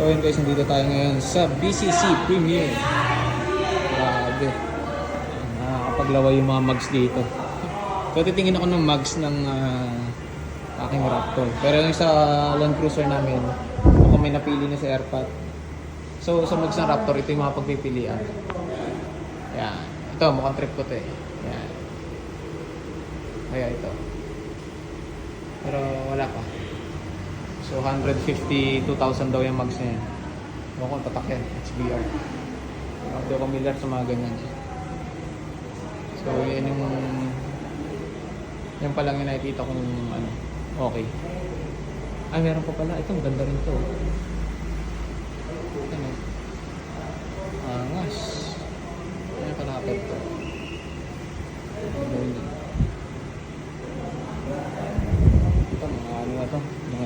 So yun guys, nandito tayo ngayon sa BCC Premier. Grabe. Nakakapaglaway yung mga mugs dito. So titingin ako ng mugs ng ah, aking Raptor. Pero yung sa Land Cruiser namin, ako may napili na sa Airpat. So sa mugs ng Raptor, ito yung mga pagpipilian. Yan. Ito, mukhang trip ko to eh. Yan. Kaya ito. 252,000 daw yung mags na yan. Huwag kong tatakyan, HBR. Hindi ako familiar sa mga ganyan. So, yan yung... Yan palang yung nakikita kong ano, okay. Ay, meron pa pala. Ito, maganda rin to.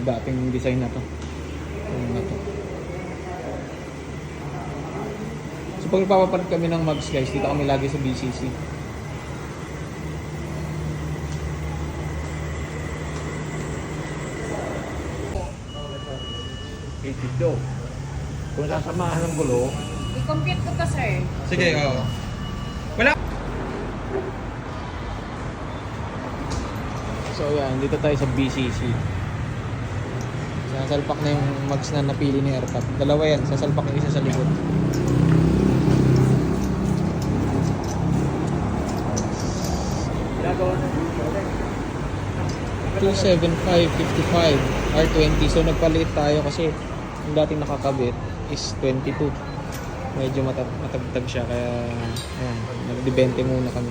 Dating design na to. Ano na to. So pag nagpapapalit kami ng mugs guys, dito kami lagi sa BCC. Itito. Kung sasamahan ng gulo, I-compute ko to, sir. Sige, oo. Wala! So yan, dito tayo sa BCC. Sasalpak na yung mugs na napili ni Airpat. Dalawa yan, sasalpak yung isa sa likod. ginagawa ng gulo. 275.55 R20. So nagpalit tayo kasi yung dating nakakabit is 22. Medyo mata- matagtag siya kaya ayan, nagdibente muna kami.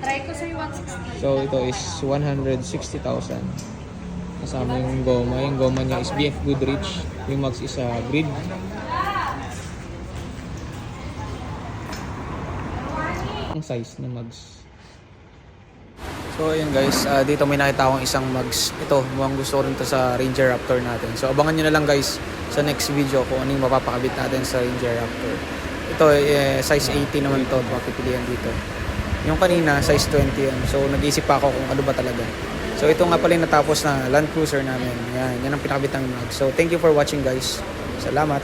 Try ko, sir, 160. So ito is 160,000. Kasama yung goma. Yung goma niya is BF Goodrich. Yung max is a grid. Ang size ng mags. So ayun guys, ah, dito may nakita akong isang mags. Ito, mukhang gusto rin to sa Ranger Raptor natin. So abangan nyo na lang guys sa next video kung ano yung mapapakabit natin sa Ranger Raptor. Ito, eh, size 80 naman to, mapipilian dito. Yung kanina, size 20 yan. So nag-iisip pa ako kung ano ba talaga. So ito nga pala yung natapos na Land Cruiser namin. Yan, yan ang pinakabit ng mags. So thank you for watching guys. Salamat.